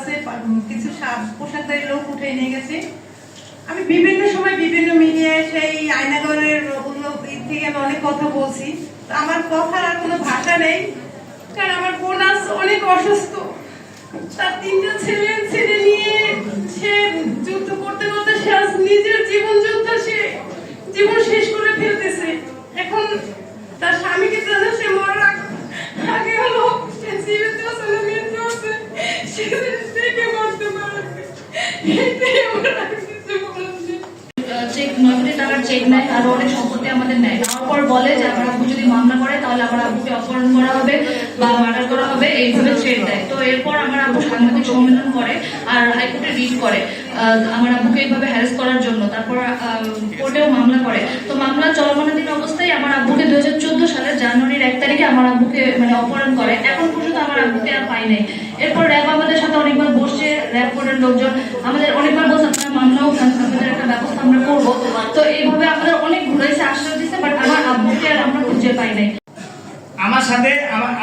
আছে কিছু পোশাকধারী লোক উঠে নিয়ে গেছে। আমি বিভিন্ন সময় বিভিন্ন মিডিয়ায় সেই আয়নাগরের থেকে আমি অনেক কথা বলছি। আমার কথার আর কোনো ভাষা নেই, কারণ আমার বোন অনেক অসুস্থ। তার তিনটা ছেলে ছেলে নিয়ে সে যুদ্ধ করতে করতে সে আজ নিজের জীবন যুদ্ধ সে জীবন শেষ করে ফেলতেছে। এখন তার স্বামীকে জানে সে মরার আগে হলো সে জীবিত আছে, না মৃত্যু আছে। সে দেখে মরতে পারবে এটাই আমার আর কিছু বলার নেই। আমার আব্বু আব্বুকে এইভাবে সাংবাদিক সম্মেলন করে আর হাইকোর্টে রিট করে। আমার আব্বুকে এইভাবে হ্যারাস করার জন্য। তারপর কোর্টেও মামলা করে। তো মামলা চলমানাধীন অবস্থায় আমার আব্বুকে চোদ্দ সালের জানুয়ারির এক তারিখে আমার আব্বুকে মানে অপহরণ করে। এখন পর্যন্ত আমার আব্বুকে আর পাই নাই। এরপর র্যাব আমাদের সাথে অনেকবার বসছে র্যাব কোর্টের লোকজন। আমাদের অনেকবার বলছে, আপনারা মামলাও খান আপনাদের একটা ব্যবস্থা আমরা করব। তো এইভাবে আমাদের অনেক ঘুরাইছে আশ্বাস দিচ্ছে বাট আমার আব্বুকে আর আমরা খুঁজে পাই নাই। আমার সাথে,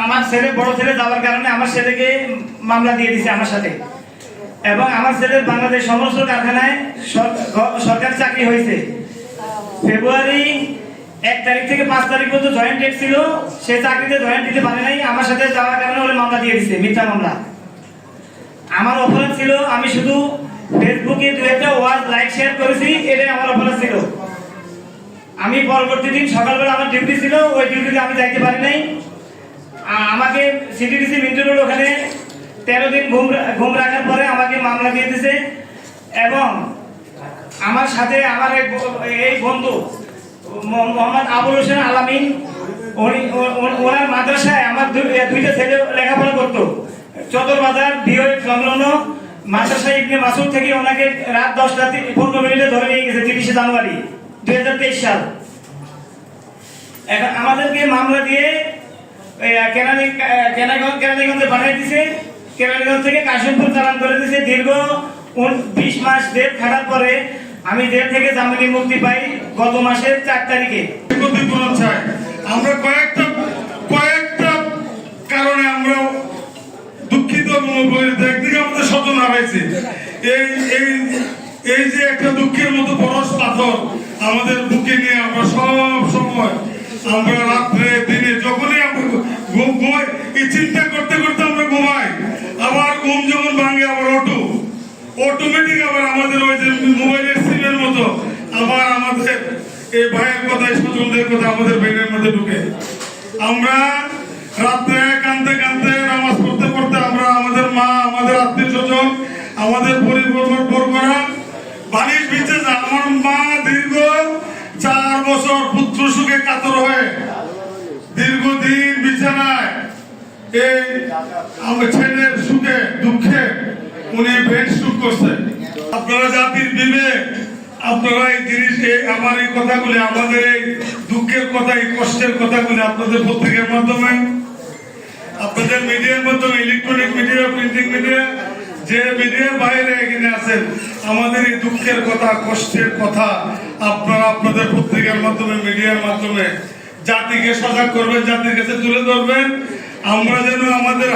আমার ছেলে, বড় ছেলে যাওয়ার কারণে আমার ছেলেকে মামলা দিয়ে দিছে আমার সাথে। এবং আমার ছেলের বাংলাদেশ সমস্ত কারখানায় সরকার চাকরি হয়েছে। ফেব্রুয়ারি এক তারিখ থেকে পাঁচ তারিখ পর্যন্ত জয়েন্ট ডেট ছিল, সে চাকরিতে জয়েন্ট দিতে পারে নাই, আমার সাথে যাওয়ার কারণে ওরা মামলা দিয়ে দিছে, মিথ্যা মামলা। আমার অপরাধ ছিল, আমি শুধু ফেসবুকে দু একটা ওয়াজ লাইক শেয়ার করেছি, এটাই আমার অপরাধ ছিল। আমি পরবর্তী দিন সকালবেলা আমার ডিউটি ছিল, ওই ডিউটিতে আমি যাইতে পারি নাই। আমাকে সিটিডিসি মিন্টু রোড ওখানে তেরো দিন ঘুম ঘুম রাখার পরে আমাকে মামলা দিয়ে দিছে। এবং আমার সাথে আমার এই বন্ধু মোহাম্মদ আবুল হোসেন আলামিন উনি ওনার মাদ্রাসায় আমার দুইটা ছেলে লেখাপড়া করতো। চতর বাজার বিওয়ে সংলগ্ন মাদ্রাসা ইবনে মাসুদ থেকে ওনাকে রাত দশটা পনেরো মিনিটে ধরে নিয়ে গেছে তিরিশে জানুয়ারি দুই হাজার তেইশ সাল। এখন আমাদেরকে মামলা দিয়ে কেরানি আহ, কেরানীগঞ্জে পাঠিয়ে দিছে। কেরানীগঞ্জ থেকে কাশিমপুর চালান করে দিছে। দীর্ঘ বিশ মাস জেল খাটার পরে আমি জেল থেকে জামিনে মুক্তি পাই। গত মাসের চার তারিখে। আমরা কয়েকটা কয়েকটা কারণে আমরা দুঃখিত একদিকে আমাদের হারাইছে। এই এই এই যে একটা দুঃখের মতো বরস পাথর আমাদের বুকে নিয়ে আমরা সব সময়, আমরা রাত্রে, দিনে, যখনই আমরা ঘুম ঘুমাই এই চিন্তা করতে করতে আমরা ঘুমাই আবার ঘুম যখন ভাঙে আবার ওঠো অটোমেটিক আবার আমাদের ওই যে মোবাইলের সিমের মতো আবার আমাদের, এই ভাইয়ের কথা স্বজনদের কথা আমাদের ব্রেনের মধ্যে ঢুকে। আমরা রাত্রে কানতে কানতে নামাজ পড়তে পড়তে আমরা আমাদের মা, আমাদের আত্মীয় স্বজন, আমাদের পরিবার বর্গরা বালিশ বিচে আমার মা দীর্ঘ চার বছর পুত্র সুখে কাতর হয়ে দীর্ঘদিন বিছানায় এই আমার ছেলের সুখে, দুঃখে উনি ব্রেন স্ট্রোক করছেন আপনারা জাতির বিবেক আপনারা এই জিনিস আমার এই কথাগুলি, আমাদের এই দুঃখের কথা, এই কষ্টের কথাগুলি আপনাদের পত্রিকার মাধ্যমে, আপনাদের মিডিয়ার মাধ্যমে ইলেকট্রনিক মিডিয়া প্রিন্টিং মিডিয়া যে মিডিয়ার বাইরে এখানে আছেন, আমাদের এই দুঃখের কথা, কষ্টের কথা আপনারা আপনাদের পত্রিকার মাধ্যমে, মিডিয়ার মাধ্যমে জাতিকে সজাগ করবেন, জাতির কাছে তুলে ধরবেন। আমরা যেন আমাদের